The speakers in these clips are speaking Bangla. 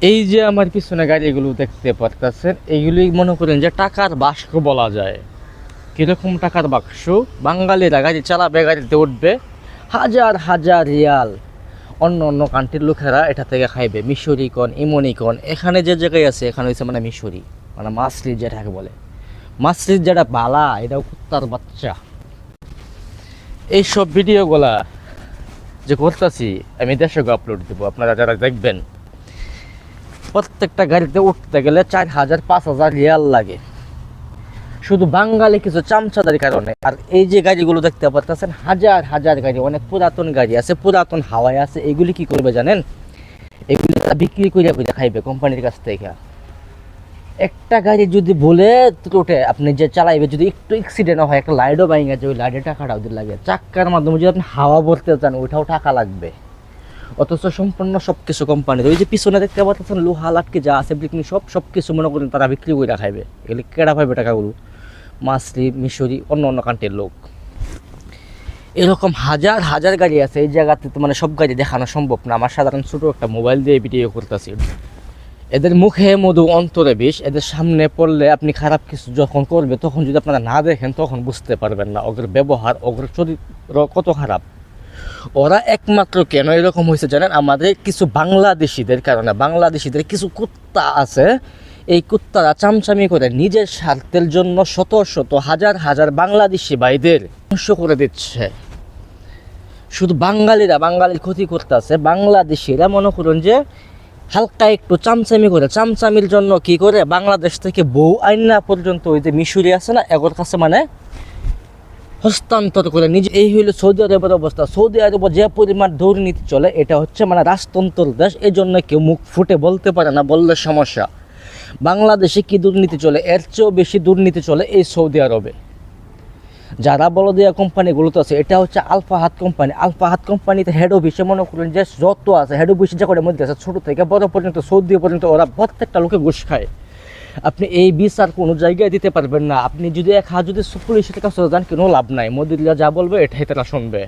এই যে আমার পিছনে গাড়িগুলো দেখতে পারতেছেন। এইগুলি মনে করেন যে টাকার বাক্স বলা যায়। কীরকম টাকার বাক্স? বাঙালিরা গাড়ি চালাবে, গাড়িতে উঠবে। হাজার হাজার রিয়াল। অন্য অন্য কান্ট্রির লোকেরা এটা থেকে খাইবে। মিশরি কন, ইমনি কন। এখানে যে জায়গায় আছে, এখানে হচ্ছে মানে মিশরি। মানে মাছরি যেটাকে বলে। মাছরির যেটা বালা, এটাও কুত্তার বাচ্চা। এইসব ভিডিওগুলা যে করতেছি, আমি দেশে আপলোড দেবো। আপনারা যারা দেখবেন প্রত্যেকটা গাড়িতে উঠতে গেলে চার হাজার, পাঁচ হাজার রিয়াল লাগে। শুধু বাঙালি কিছু চামচাদারি কারণে। আর এই যে গাড়িগুলো দেখতে পাচ্ছেন হাজার হাজার গাড়ি, অনেক পুরাতন গাড়ি আছে, পুরাতন হাওয়ায় আছে। এগুলি কি করবে জানেন? এগুলি বিক্রি করে করে খাইবে কোম্পানির কাছ থেকে। একটা গাড়ি যদি বলে ত্রুটে আপনি যে চালাইবে, যদি একটু অ্যাক্সিডেন্ট হয়, একটা লাইটও বাইং আছে ওই লাইটে টাকাটা ওদের লাগে। চাক্কার মাধ্যমে যদি আপনি হাওয়া ভরতে চান, ওইটাও টাকা লাগবে। অথচ সম্পূর্ণ সব কিছু কোম্পানির ওই যে পিছনে দেখতে পাচ্ছেন লোহা, লাটকে যা আছে বিক্রি সব সব কিছু মনে করেন তারা বিক্রি করে খাইবে। এগুলি কেডা পাইবে টাকাগুলো মাছরি মিশরি, অন্য অন্য কান্ট্রির লোক। এরকম হাজার হাজার গাড়ি আছে। এই জায়গাতে তো মানে সব গাড়ি দেখানো সম্ভব না। আমার সাধারণ ছোটো একটা মোবাইল দিয়ে ভিডিও করতেছি। এদের মুখে মধু, অন্তরে বিষ। এদের সামনে পড়লে আপনি খারাপ কিছু যখন করবে, তখন যদি আপনারা না দেখেন, তখন বুঝতে পারবেন না। ওদের ব্যবহার ওদের চরিত্র কত খারাপ। ওরা একমাত্র কেন এরকম হয়েছে জানেন? আমাদের কিছু বাংলাদেশিদের কারণে, বাংলাদেশিদের কিছু কুত্তা আছে। এই কুত্তারা চামচামি করে নিজের স্বার্থের জন্য শত শত, হাজার হাজার বাংলাদেশি ভাইদের ধ্বংস করে দিচ্ছে। শুধু বাঙালিরা বাঙালির ক্ষতি করতেছে, বাংলাদেশিরা মনে করুন যে হালকা একটু চামচামি করে, চামচামির জন্য কি করে বাংলাদেশ থেকে বউ আইনা পর্যন্ত ওই যে মিশরি আছে না, এগোর কাছে মানে হস্তান্তর করে নিজে এই হইল সৌদি আরবের অবস্থা। সৌদি আরবে যে পরিমাণ দুর্নীতি চলে, এটা হচ্ছে মানে রাজতন্ত্র দেশ এই জন্য কেউ মুখ ফুটে বলতে পারে না, বললে সমস্যা। বাংলাদেশে কি দুর্নীতি চলে? এর চেয়েও বেশি দুর্নীতি চলে এই সৌদি আরবে। যারা বলদিয়া কোম্পানিগুলোতে আছে, এটা হচ্ছে আলফা হাত কোম্পানি। আলফা হাত কোম্পানিতে হেড অফিসে মনে করেন যে যত আছে হেড অফিসে যা করে মধ্যে আছে, ছোটো থেকে বড় পর্যন্ত সৌদি পর্যন্ত ওরা প্রত্যেকটা লোকে ঘুষ খায়। আপনি এই বীজ আর কোনো জায়গায় দিতে পারবেন না। আপনি যদি এক হাত যদি পুলিশের কাছে যান, কোনো লাভ নাই। মোদিরা যা বলবে, এটাই তারা শুনবে।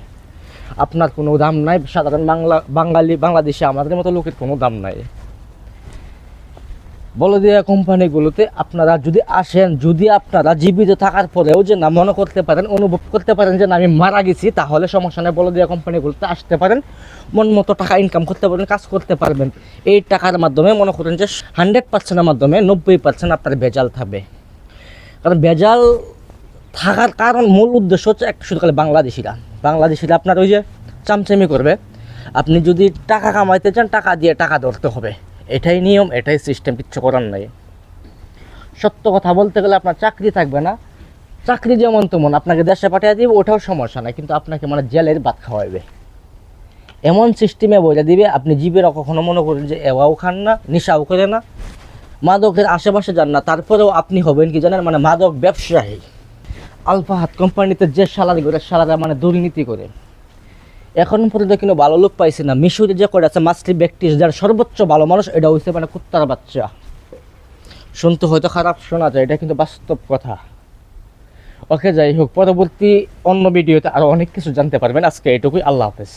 আপনার কোনো দাম নাই। সাধারণ বাংলা বাঙালি বাংলাদেশে আমাদের মতো লোকের কোনো দাম নাই। বলদিয়া কোম্পানিগুলোতে আপনারা যদি আসেন, যদি আপনারা জীবিত থাকার পরেও যে না মনে করতে পারেন, অনুভব করতে পারেন যে না আমি মারা গেছি, তাহলে সমস্যা নেই বলদিয়া কোম্পানিগুলোতে আসতে পারেন, মন মতো টাকা ইনকাম করতে পারবেন কাজ করতে পারবেন। এই টাকার মাধ্যমে মনে করেন যে হান্ড্রেড পার্সেন্টের মাধ্যমে নব্বই পার্সেন্ট আপনার ভেজাল থাকবে। কারণ ভেজাল থাকার কারণ, মূল উদ্দেশ্য হচ্ছে একটা, শুধু খালি বাংলাদেশিরা। বাংলাদেশিরা আপনার ওই যে চামচামি করবে। আপনি যদি টাকা কামাইতে চান, টাকা দিয়ে টাকা ধরতে হবে। এটাই নিয়ম, এটাই সিস্টেম কিচ্ছু করার নাই। সত্য কথা বলতে গেলে আপনার চাকরি থাকবে না। চাকরি যেমন তেমন, আপনাকে দেশে পাঠিয়ে দিবে, ওটাও সমস্যা নাই, কিন্তু আপনাকে মানে জেলের ভাত খাওয়াইবে। এমন সিস্টেমে বলে দিবে, আপনি জীবেরা কখনো মনে করেন যে এওয়াও খান না, নেশাও করে না। মাদকের আশেপাশে যান না, তারপরেও আপনি হবেন কি জানেন মানে মাদক ব্যবসায়ী। আলফা হাত কোম্পানিতে যে সালারি করে, সালারা মানে দুর্নীতি করে। এখন পর্যন্ত কিন্তু ভালো লোক পাইছে না। মিশরে যে করে আছে মাস্টি ব্যক্তি যার সর্বোচ্চ ভালো মানুষ, এটা হয়েছে মানে কুত্তার বাচ্চা। শুনতে হয়তো খারাপ, শোনা যায়, এটা কিন্তু বাস্তব কথা। ওকে, যাই হোক, পরবর্তী অন্য ভিডিওতে আরও অনেক কিছু জানতে পারবেন। আজকে এটুকুই, আল্লাহ হাফেজ।